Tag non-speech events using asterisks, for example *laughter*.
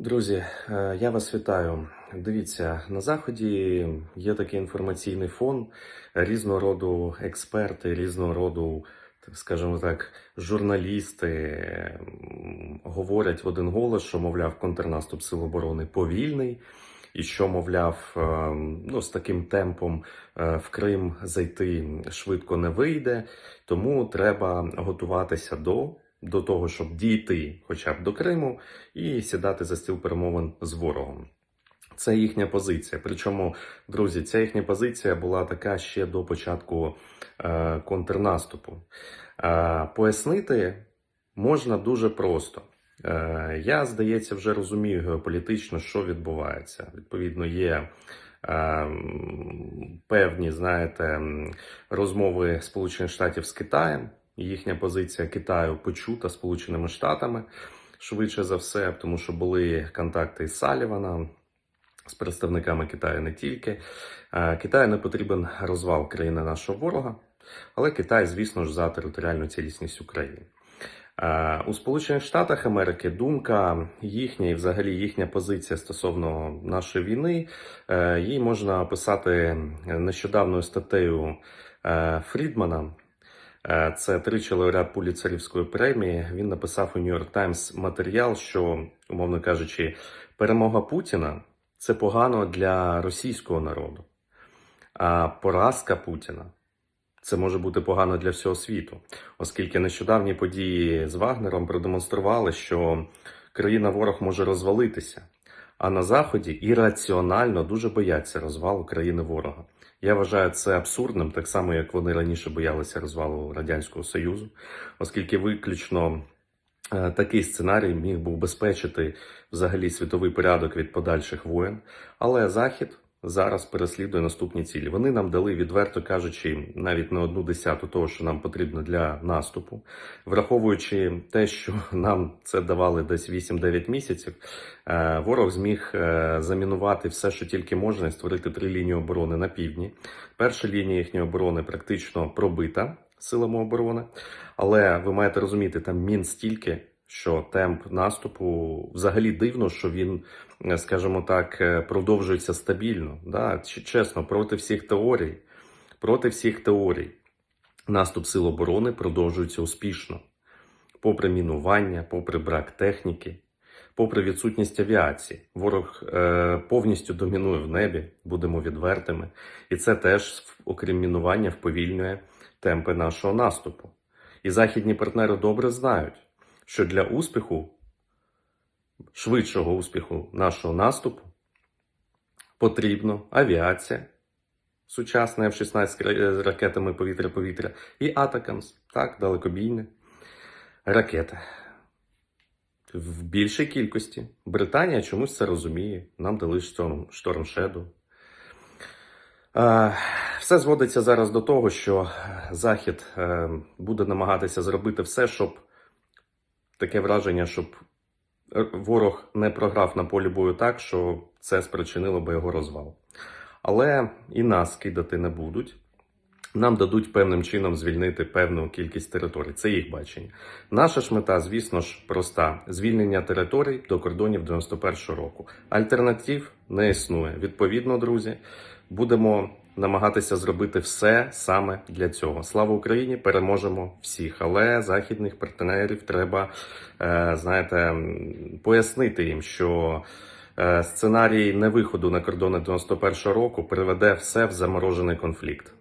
Друзі, е, я вас вітаю. Дивіться, на заході є такий інформаційний фон різного роду експерти, різного роду, скажімо так, журналісти говорять в один голос, що мовляв контрнаступ Сил оборони повільний, і що, мовляв, е, ну з таким темпом е, в Крим зайти швидко не вийде, тому треба готуватися до. До того, щоб дійти хоча б до Криму і сідати за стіл перемовин з ворогом. Це їхня позиція. Причому, друзі, ця їхня позиція була така ще до початку е, контрнаступу. Е, пояснити можна дуже просто. Е, я, здається, вже розумію геополітично, що відбувається. Відповідно, є. е, Певні, знаєте, розмови Сполучених Штатів з Китаєм. Їхня позиція Китаю почута Сполученими Штатами швидше за все, тому що були контакти із Саліваном, з представниками Китаю не тільки. Е, Китаю не потрібен розвал країни нашого ворога, але Китай, звісно ж, за територіальну цілісність України. Е, У Сполучених Штатах Америки думка їхня і взагалі їхня позиція стосовно нашої війни, е, її можна описати нещодавною статтею Фрідмана. Е, Це тричі лауреат Пуліцерівської премії. Він написав у Нью-Йорк Таймс матеріал, що, умовно кажучи, перемога Путіна це погано для російського народу, а поразка Путіна це може бути погано для всього світу, оскільки нещодавні події з Вагнером продемонстрували, що країна ворог може розвалитися, а на Заході ірраціонально дуже бояться розвалу країни ворога. Я вважаю це абсурдним, так само як вони раніше боялися розвалу Радянського Союзу, оскільки виключно е, такий сценарій міг би убезпечити взагалі світовий порядок від подальших воєн. Але Захід зараз переслідує наступні цілі. Вони нам дали, відверто кажучи, навіть не одну десяту того, що нам потрібно для наступу, враховуючи те, що *laughs* нам це давали десь 8-9 місяців. е, Ворог зміг е, замінувати все, що тільки можна, і створити три лінії оборони на півдні. Перша лінія їхньої оборони практично пробита силами оборони, але ви маєте розуміти, там мін стільки, що темп наступу взагалі дивно, що він, е, скажімо так, е, продовжується стабільно. Да? Чесно, проти всіх теорій, проти всіх теорій, наступ сил оборони продовжується успішно, попри мінування, попри брак техніки. Попри відсутність авіації, ворог е, повністю домінує в небі, будемо відвертими, і це теж, окрім мінування, вповільнює темпи нашого наступу. І західні партнери добре знають, що для успіху, швидшого успіху нашого наступу, потрібно авіація, сучасна F-16 з ракетами повітря-повітря, і Атакамс, так, далекобійне, ракети. В більшій кількості. Британія чомусь це розуміє. Нам дали шторм. Е, Все зводиться зараз до того, що Захід е, буде намагатися зробити все, щоб таке враження, щоб е, ворог не програв на полі бою так, що це спричинило би його розвал. Але і нас кидати не будуть. Нам дадуть певним чином звільнити певну кількість територій. Це їх бачення. Наша ж мета, звісно ж, проста: звільнення територій до кордонів 91-го року. Альтернатив не існує. Відповідно, друзі, будемо намагатися зробити все саме для цього. Слава Україні! Переможемо всіх. Але західних партнерів треба, е, знаєте, пояснити їм, що. е, Сценарій невиходу на кордони 91-го року приведе все в заморожений конфлікт.